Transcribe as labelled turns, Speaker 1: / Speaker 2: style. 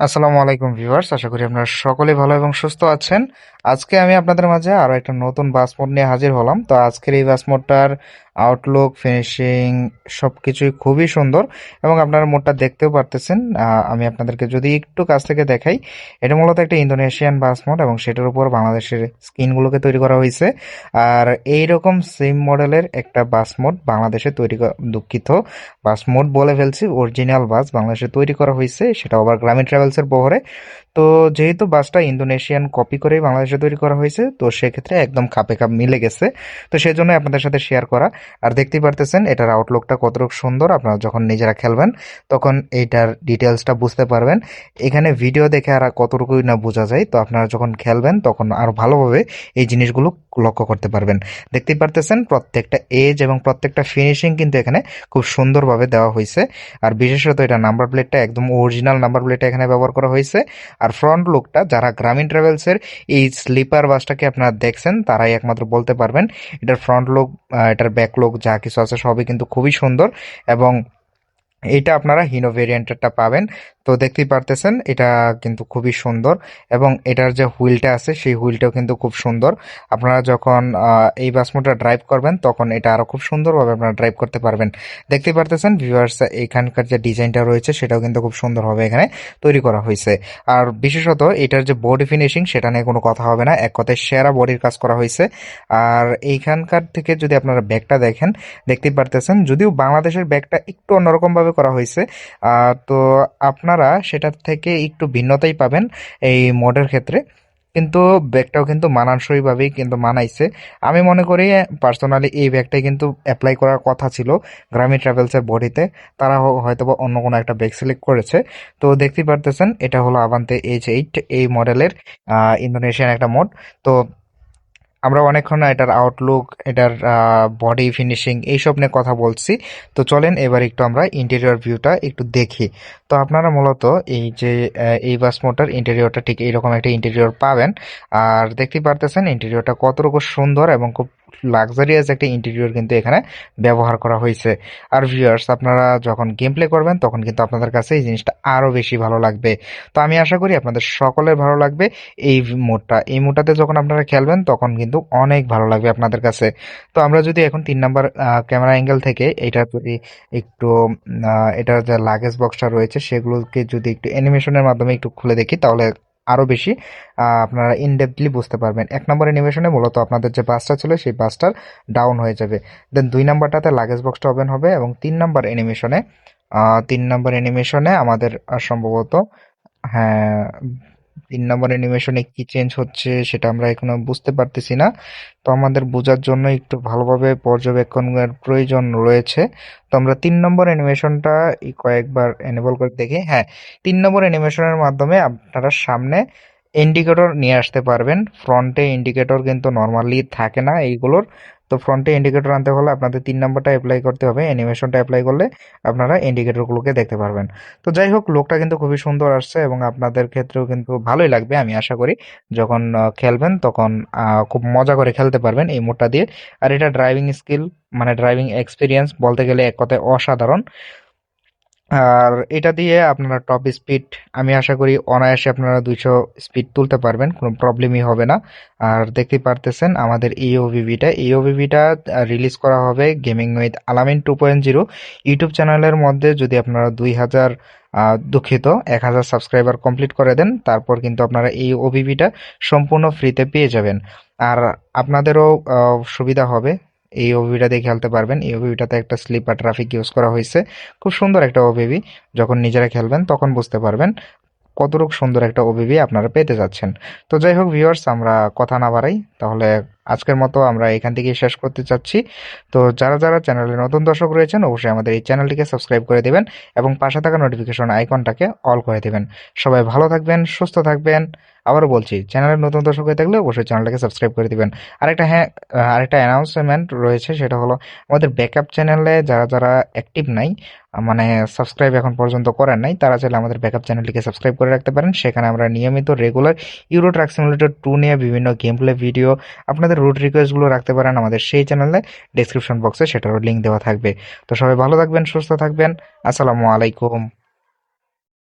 Speaker 1: আসসালামু আলাইকুম ভিউয়ার্স, আশা করি আপনারা সকলে ভালো এবং সুস্থ আছেন। আজকে আমি আপনাদের মাঝে আরও একটা নতুন বাস মোড নিয়ে হাজির হলাম। তো আজকের এই বাস মোডটার আউটলুক ফিনিশিং সবকিছুই খুবই সুন্দর এবং আপনারা মোডটা দেখতেও পারতেছেন। আমি আপনাদেরকে যদি একটু কাছ থেকে দেখাই, এটা মূলত একটা ইন্দোনেশিয়ান বাস মোড এবং সেটার উপর বাংলাদেশের স্ক্রিনগুলোকে তৈরি করা হয়েছে। আর এই রকম সেম মডেলের একটা বাস মোড বাংলাদেশে তৈরি দুঃখিত। বাস মোড বলে ফেলছি অরিজিনাল বাস বাংলাদেশে তৈরি করা হয়েছে, সেটা আবার গ্রামীণ ট্রাভেলসের বহরে। তো যেহেতু বাসটা ইন্দোনেশিয়ান কপি করেই বাংলাদেশে তৈরি করা হয়েছে, তো সেক্ষেত্রে একদম খাপে খাপ মিলে গেছে। তো সেজন্য আপনাদের সাথে শেয়ার করা। আর দেখতেই পারতেছেন, এটার আউটলুকটা কতটুকু সুন্দর। আপনারা যখন নিজেরা খেলবেন, তখন এইটার ডিটেলসটা বুঝতে পারবেন। এখানে ভিডিও দেখে আর কতটুকুই না বোঝা যায়, তো আপনারা যখন খেলবেন, তখন আরও ভালোভাবে এই জিনিসগুলো লক্ষ্য করতে পারবেন। দেখতেই পারতেছেন, প্রত্যেকটা এজ এবং প্রত্যেকটা ফিনিশিং কিন্তু এখানে খুব সুন্দরভাবে দেওয়া হয়েছে। আর বিশেষত এটা নাম্বার প্লেটটা একদম অরিজিনাল নাম্বার প্লেটটা এখানে ব্যবহার করা হয়েছে। আর ফ্রন্ট লুকটা যারা গ্রামীণ ট্রাভেলসের এই স্লিপার বাসটাকে আপনারা দেখছেন, তারাই একমাত্র বলতে পারবেন, এটার ফ্রন্ট লুক এটার ব্যাক লুক যা কিছু আছে সবই কিন্তু খুবই সুন্দর এবং এটা আপনারা হিনো ভেরিয়েন্টেরটা পাবেন। তো দেখতেই পারতেছেন, এটা কিন্তু খুবই সুন্দর এবং এটার যে হুইলটা আছে, সেই হুইলটাও কিন্তু খুব সুন্দর। আপনারা যখন এই বাসমোটা ড্রাইভ করবেন, তখন এটা আরও খুব সুন্দরভাবে আপনারা ড্রাইভ করতে পারবেন। দেখতেই পারতেছেন ভিউয়ার্স এখানকার যে ডিজাইনটা রয়েছে, সেটাও কিন্তু খুব সুন্দরভাবে এখানে তৈরি করা হয়েছে। আর বিশেষত এটার যে বডি ফিনিশিং সেটা নিয়ে কোনো কথা হবে না, এক কথায় সেরা বডির কাজ করা হয়েছে। আর এইখানকার থেকে যদি আপনারা ব্যাগটা দেখেন, দেখতেই পারতেছেন, যদিও বাংলাদেশের ব্যাগটা একটু অন্যরকমভাবে করা হয়েছে তো আপনারা সেটার থেকে একটু ভিন্নতাই পাবেন এই মোডের ক্ষেত্রে। কিন্তু ব্যাগটাও কিন্তু মানানসইভাবেই কিন্তু মানাইছে। আমি মনে করি পার্সোনালি এই ব্যাগটাই কিন্তু অ্যাপ্লাই করার কথা ছিল গ্রামী ট্রাভেলসের বডিতে। তারা হয়তো হয়তোবা অন্য কোনো একটা ব্যাগ সিলেক্ট করেছে। তো দেখতেই পারতেছেন, এটা হলো আভান্তে এইচ এইট এই মডেলের ইন্দোনেশিয়ান একটা মোড তো আমরা অনেকক্ষণ এটার আউটলুক এটার বডি ফিনিশিং এইসব নিয়ে কথা বলছি। তো চলেন এবার একটু আমরা ইন্টেরিয়র ভিউটা একটু দেখি। তো আপনারা মূলত এই যে এই বাস মোটার ইন্টেরিয়রটা ঠিক এইরকম একটা ইন্টেরিয়র পাবেন। আর দেখতে পারতেছেন ইন্টেরিয়রটা কতটুকু সুন্দর এবং খুব লাক্সারিয়াস একটা ইন্টেরিয়র কিন্তু এখানে ব্যবহার করা হয়েছে। আর ভিউয়ার্স আপনারা যখন গেম প্লে করবেন, তখন কিন্তু আপনাদের কাছে এই জিনিসটা আরও বেশি ভালো লাগবে। তো আমি আশা করি আপনাদের সকলের ভালো লাগবে এই মোডটা। এই মোডটাতে যখন আপনারা খেলবেন, তখন কিন্তু অনেক ভালো লাগবে আপনাদের কাছে। তো আমরা যদি এখন তিন নাম্বার ক্যামেরা অ্যাঙ্গেল থেকে এটা যদি একটু এটার যে লাগেজ বক্সটা রয়েছে, সেগুলোকে যদি একটু অ্যানিমেশনের মাধ্যমে একটু খুলে দেখি, তাহলে আরও বেশি আপনারা ইনডেপথলি বুঝতে পারবেন। এক নম্বর অ্যানিমেশনে মূলত আপনাদের যে বাসটা ছিল, সেই বাসটার ডাউন হয়ে যাবে। দেন দুই নাম্বারটাতে লাগেজ বক্সটা ওপেন হবে এবং তিন নম্বর অ্যানিমেশনে তিন নম্বর অ্যানিমেশনে আমাদের সম্ভবত হ্যাঁ তিন নম্বর অ্যানিমেশনে কি চেঞ্জ হচ্ছে সেটা আমরা এখনও বুঝতে পারতেছি না। তো আমাদের বোঝার জন্য একটু ভালোভাবে পর্যবেক্ষণের প্রয়োজন রয়েছে। তো আমরা তিন নম্বর অ্যানিমেশনটা কয়েকবার এনেবল করে দেখি। হ্যাঁ তিন নম্বর অ্যানিমেশনের মাধ্যমে আপনারা সামনে ইন্ডিকেটর নিয়ে আসতে পারবেন। ফ্রন্টে ইন্ডিকেটর কিন্তু নর্মালি থাকে না এইগুলোর। তো ফ্রন্টে ইন্ডিকেটর আনতে হলে আপনাদের তিন নম্বরটা অ্যাপ্লাই করতে হবে। অ্যানিমেশনটা অ্যাপ্লাই করলে আপনারা ইন্ডিকেটরগুলোকে দেখতে পারবেন। তো যাই হোক, লোকটা কিন্তু খুবই সুন্দর আসছে এবং আপনাদের ক্ষেত্রেও কিন্তু ভালোই লাগবে, আমি আশা করি। যখন খেলবেন তখন খুব মজা করে খেলতে পারবেন এই মোডটা দিয়ে। আর এটা ড্রাইভিং স্কিল মানে ড্রাইভিং এক্সপিরিয়েন্স বলতে গেলে এক কথায় অসাধারণ। আর এটা দিয়ে আপনারা টপ স্পিড আমি আশা করি অনায়াসে আপনারা দুইশো স্পিড তুলতে পারবেন, কোনো প্রবলেমই হবে না। আর দেখতেই পারতেছেন আমাদের এই ওভিভিটা এই ওভিভিটা রিলিজ করা হবে gaming with Alamin two point zero YouTube চ্যানেলের মধ্যে যদি আপনারা দুই হাজার দুঃখিত, এক হাজার সাবস্ক্রাইবার কমপ্লিট করে দেন, তারপর কিন্তু আপনারা এই ওভিভিটা সম্পূর্ণ ফ্রিতে পেয়ে যাবেন। আর আপনাদেরও সুবিধা হবে এই ওভিটা দিয়ে খেলতে পারবেন। এই ওভিটাতে একটা স্লিপার ট্রাফিক ইউজ করা হয়েছে। খুব সুন্দর একটা ওভিবি যখন নিজেরা খেলবেন, তখন বুঝতে পারবেন কতটুকু সুন্দর একটা ওভিবি আপনারা পেতে যাচ্ছেন। তো যাই হোক ভিউয়ার্স আমরা কথা না বাড়াই। তাহলে আজকের মতো আমরা এখান থেকেই শেষ করতে চাচ্ছি। তো যারা যারা চ্যানেলে নতুন দর্শক রয়েছেন, অবশ্যই আমাদের এই চ্যানেলটিকে সাবস্ক্রাইব করে দেবেন এবং পাশে থাকা নোটিফিকেশন আইকনটাকে অল করে দেবেন। সবাই ভালো থাকবেন, সুস্থ থাকবেন। আবারও বলছি চ্যানেলের নতুন দর্শক হয়ে থাকলে অবশ্যই চ্যানেলটাকে সাবস্ক্রাইব করে দেবেন। আরেকটা হ্যাঁ আরেকটা অ্যানাউন্সমেন্ট রয়েছে, সেটা হলো আমাদের ব্যাকআপ চ্যানেলে যারা যারা অ্যাক্টিভ নাই মানে সাবস্ক্রাইব এখন পর্যন্ত করেন নাই, তারা চাইলে আমাদের ব্যাকআপ চ্যানেলটিকে সাবস্ক্রাইব করে রাখতে পারেন। সেখানে আমরা নিয়মিত regular Euro truck simulator two নিয়ে বিভিন্ন গেম প্লে ভিডিও আপনাদের রুট রিকোয়েস্টগুলো রাখতে পারেন আমাদের সেই চ্যানেলে ডিসক্রিপশন বক্সে সেটারও লিঙ্ক দেওয়া থাকবে। তো সবাই ভালো থাকবেন, সুস্থ থাকবেন, আসসালামু আলাইকুম।